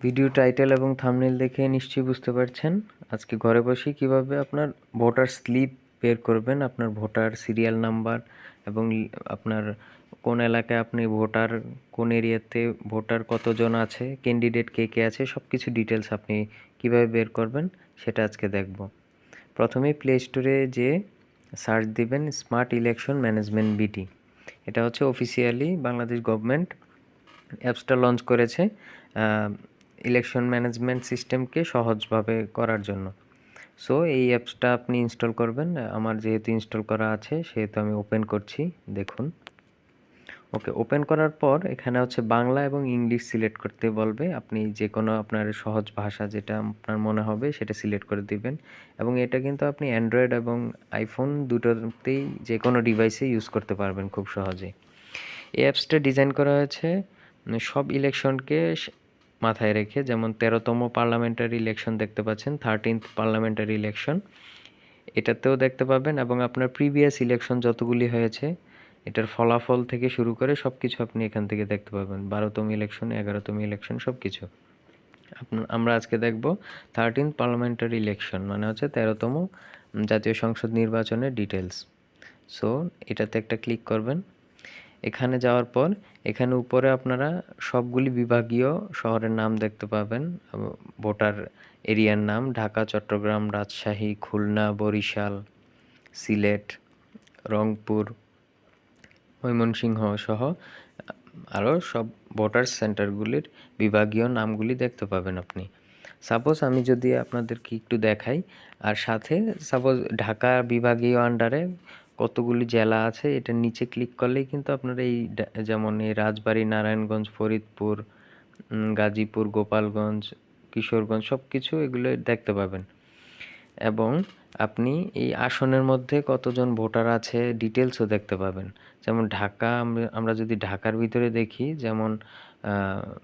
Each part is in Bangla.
ভিডিও টাইটেল এবং থামনেল দেখে নিশ্চয়ই বুঝতে পারছেন। আজকে ঘরে বসে কীভাবে আপনার ভোটার স্লিপ বের করবেন, আপনার ভোটার সিরিয়াল নাম্বার এবং আপনার কোন এলাকায় আপনি ভোটার, কোন এরিয়াতে ভোটার কতজন আছে, ক্যান্ডিডেট কে কে আছে সব কিছু ডিটেলস আপনি কীভাবে বের করবেন সেটা আজকে দেখব। প্রথমে প্লে স্টোরে যে সার্চ দিবেন স্মার্ট ইলেকশন ম্যানেজমেন্ট বিটি এটা হচ্ছে অফিসিয়ালি বাংলাদেশ গভর্নমেন্ট অ্যাপসটা লঞ্চ করেছে। ইলেকশন ম্যানেজমেন্ট সিস্টেমকে সহজভাবে করার জন্য। সো এই অ্যাপসটা আপনি ইনস্টল করবেন। আমার যেহেতু ইনস্টল করা আছে, সেহেতু আমি ওপেন করছি। দেখুন। ওকে ওপেন করার পর এখানে হচ্ছে বাংলা এবং ইংলিশ সিলেক্ট করতে বলবে। আপনি যে কোনো আপনার সহজ ভাষা যেটা আপনার মনে হবে, সেটা সিলেক্ট করে দিবেন। এবং এটা কিন্তু আপনি অ্যান্ড্রয়েড এবং আইফোন দুটোতেই যে কোনো ডিভাইসে ইউজ করতে পারবেন খুব সহজে এই অ্যাপসটা ডিজাইন করা হয়েছে। সব ইলেকশনকে মাথায় রেখে, যেমন তেরোতম পার্লামেন্টারি ইলেকশন দেখতে পাচ্ছেন থার্টিন্থ পার্লামেন্টারি ইলেকশন। এটাতেও দেখতে পাবেন এবং আপনার প্রিভিয়াস ইলেকশন যতগুলি হয়েছে, এটার ফলাফল থেকে শুরু করে সব কিছু আপনি এখান থেকে দেখতে পাবেন। বারোতম ইলেকশন, এগারোতম ইলেকশন সব কিছু আমরা আজকে দেখব থার্টিন পার্লামেন্টারি ইলেকশন মানে হচ্ছে তেরোতম জাতীয় সংসদ নির্বাচনের ডিটেলস সো এটাতে একটা ক্লিক করবেন। এখানে যাওয়ার পর, এখানে উপরে আপনারা সবগুলি বিভাগীয় শহরের নাম দেখতে পাবেন। ভোটার এরিয়ার নাম, ঢাকা, চট্টগ্রাম, রাজশাহী, খুলনা, বরিশাল, সিলেট, রংপুর, ময়মনসিংহ সহ, আরও সব ভোটার সেন্টারগুলির বিভাগীয় নামগুলি দেখতে পাবেন আপনি। সাপোজ আমি যদি আপনাদেরকে একটু দেখাই, আর সাথে সাপোজ ঢাকা বিভাগীয় আন্ডারে কতগুলি জেলা আছে এটার নিচে ক্লিক করলেই কিন্তু আপনারা এই যেমন এই রাজবাড়ী, নারায়ণগঞ্জ, ফরিদপুর গাজীপুর, গোপালগঞ্জ, কিশোরগঞ্জ সব কিছু এগুলো দেখতে পাবেন। এবং আপনি এই আসনের মধ্যে কতজন ভোটার আছে ডিটেলসও দেখতে পাবেন। যেমন ঢাকা আমরা- যদি ঢাকার ভিতরে দেখি, যেমন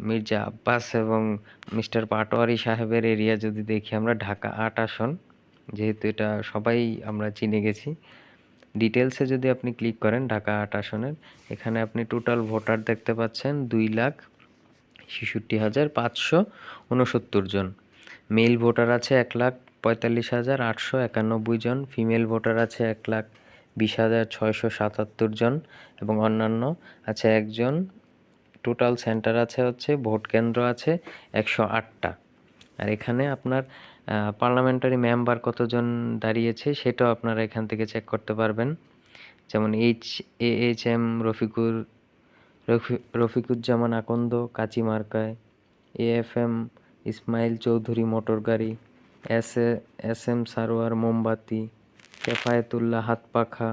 মির্জা আব্বাস এবং মিস্টার পাটোয়ারি সাহেবের এরিয়া যদি দেখি আমরা, ঢাকা আট আসন, যেহেতু এটা সবাই আমরা চিনে গেছি। ডিটেলসে যদি আপনি ক্লিক করেন ঢাকা আট আসনের, এখানে আপনি টোটাল ভোটার দেখতে পাচ্ছেন দুই লাখ ছেষট্টি হাজার পাঁচশো উনসত্তর জন। মেল ভোটার আছে এক লাখ পঁয়তাল্লিশ হাজার আটশো একানব্বই জন। ফিমেল ভোটার আছে এক লাখ বিশ হাজার ছয়শো সাতাত্তর জন এবং অন্যান্য আছে একজন। টোটাল সেন্টার আছে হচ্ছে, ভোট কেন্দ্র আছে একশো আটটা। আর এখানে আপনার পার্লামেন্টারি মেম্বার কতজন দাঁড়িয়েছে সেটাও আপনারা এখান থেকে চেক করতে পারবেন। যেমন H A H M Rafiqur Rafiquzzaman Akand কাচিমার্কায় A F M Ismail Chowdhury motor গাড়ি S A S M Sarwar মোমবাতি, কেফায়েতুল্লাহ হাতপাখা,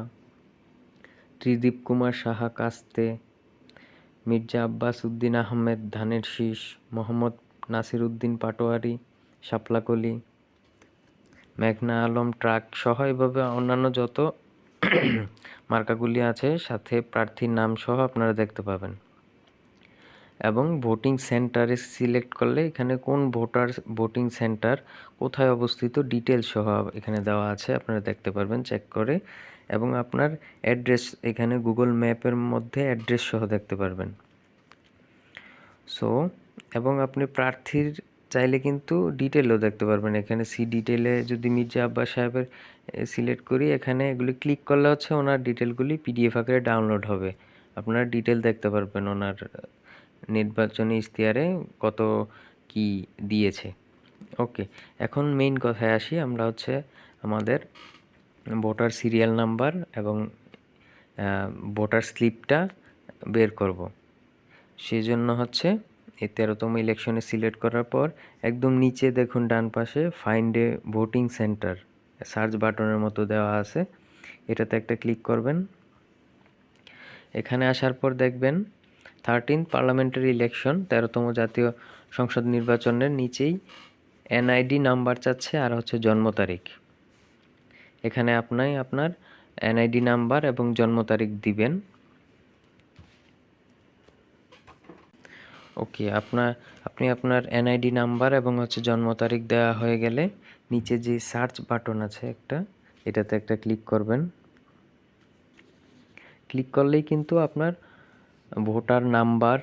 ত্রিদীপ কুমার সাহা কাস্তে, মির্জা আব্বাস উদ্দিন আহমেদ ধানের শীষ, মোহাম্মদ নাসির উদ্দিন পাটোয়ারি শাপলাকলি, মেঘনা আলম ট্রাক সহ এভাবে অন্যান্য যত মার্কাগুলি আছে, সাথে প্রার্থীর নাম সহ আপনারা দেখতে পাবেন। এবং ভোটিং সেন্টারে সিলেক্ট করলে এখানে কোন ভোটার, ভোটিং সেন্টার কোথায় অবস্থিত ডিটেলস সহ এখানে দেওয়া আছে, আপনারা দেখতে পারবেন, চেক করে। এবং আপনার অ্যাড্রেস এখানে গুগল ম্যাপের মধ্যে অ্যাড্রেস সহ দেখতে পারবেন। সো, এবং আপনি প্রার্থীর চাইলে কিন্তু ডিটেলও দেখতে পারবেন। এখানে সি ডিটেলে যদি মির্জা আব্বাস সাহেবের সিলেক্ট করি, এখানে এগুলি ক্লিক করলে হচ্ছে ওনার ডিটেলগুলি পিডিএফ আকারে ডাউনলোড হবে। আপনারা ডিটেল দেখতে পারবেন ওনার নির্বাচনী ইশতেহারে কত কি দিয়েছে। ওকে এখন মেইন কথায় আসি, আমরা হচ্ছে আমাদের ভোটার সিরিয়াল নাম্বার এবং ভোটার স্লিপটা বের করব। সেই জন্য হচ্ছে এই তেরোতম ইলেকশনে সিলেক্ট করার পর একদম নিচে দেখুন ডান পাশে ফাইন্ড ভোটিং সেন্টার সার্চ বাটনের মতো দেওয়া আছে। এটাতে একটা ক্লিক করবেন। এখানে আসার পর দেখবেন থার্টিন পার্লামেন্টারি ইলেকশন তেরোতম জাতীয় সংসদ নির্বাচনের নিচেই এনআইডি নাম্বার চাচ্ছে আর হচ্ছে জন্ম তারিখ। এখানে আপনি আপনার এনআইডি নাম্বার এবং জন্ম তারিখ দিবেন। ওকে আপনার, আপনি আপনার এনআইডি নাম্বার এবং হচ্ছে জন্ম তারিখ দেওয়া হয়ে গেলে নিচে যে সার্চ বাটন আছে একটা, এটাতে একটা ক্লিক করবেন। ক্লিক করলেই কিন্তু আপনার ভোটার নাম্বার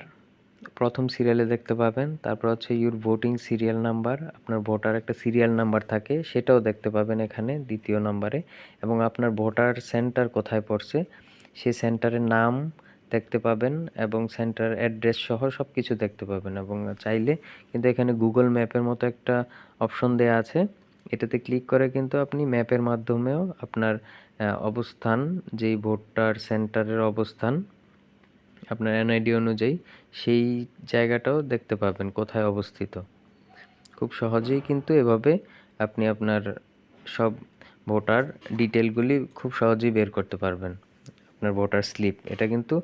প্রথম সিরিয়ালে দেখতে পাবেন, তারপর হচ্ছে ইউর ভোটিং সিরিয়াল নাম্বার আপনার ভোটার একটা সিরিয়াল নাম্বার থাকে, সেটাও দেখতে পাবেন এখানে দ্বিতীয় নাম্বারে এবং আপনার ভোটার সেন্টার কোথায় পড়ছে সেই সেন্টারের নাম দেখতে পাবেন এবং সেন্টার অ্যাড্রেস সহ সব কিছু দেখতে পাবেন এবং চাইলে কিন্তু এখানে গুগল ম্যাপের মতো একটা অপশন দেওয়া আছে। এটাতে ক্লিক করে কিন্তু আপনি ম্যাপের মাধ্যমেও আপনার অবস্থান, যেই ভোটার সেন্টারের অবস্থান, আপনার এনআইডি অনুযায়ী সেই জায়গাটাও দেখতে পাবেন কোথায় অবস্থিত। খুব সহজেই কিন্তু এভাবে আপনি আপনার সব ভোটার ডিটেলগুলি খুব সহজেই বের করতে পারবেন। আপনার ভোটার স্লিপ এটা কিন্তু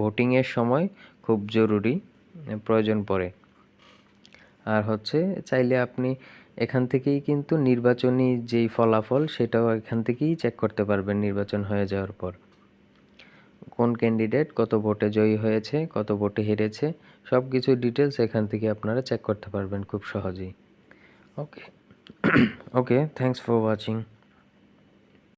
ভোটিংয়ের সময় খুব জরুরি, প্রয়োজন পড়ে। আর হচ্ছে, চাইলে আপনি এখান থেকেই কিন্তু নির্বাচনী যেই ফলাফল, সেটাও এখান থেকেই চেক করতে পারবেন নির্বাচন হয়ে যাওয়ার পর। কোন ক্যান্ডিডেট কত ভোটে জয়ী হয়েছে, কত ভোটে হেরেছে সব কিছু ডিটেলস এখান থেকে আপনারা চেক করতে পারবেন খুব সহজেই। Okay okay thanks for watching